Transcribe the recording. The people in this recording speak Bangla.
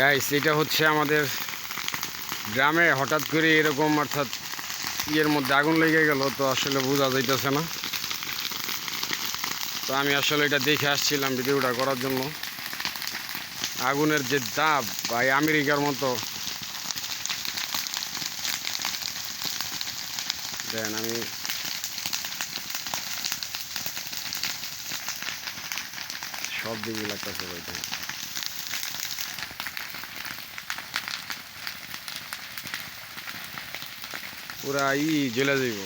গাইস এটা হচ্ছে আমাদের গ্রামে হঠাৎ করে এরকম অর্থাৎ ইয়ের মধ্যে আগুন লেগে গেল, তো আসলে বোঝা যাইতেছে না। তো আমি আসলে এটা দেখে আসছিলাম ভিডিওটা করার জন্য। আগুনের যে দাব বা আমেরিকার মতো। দেন আমি সব দিকে লাগতেছে বইটা পুরা ই জ্বলে যাইব।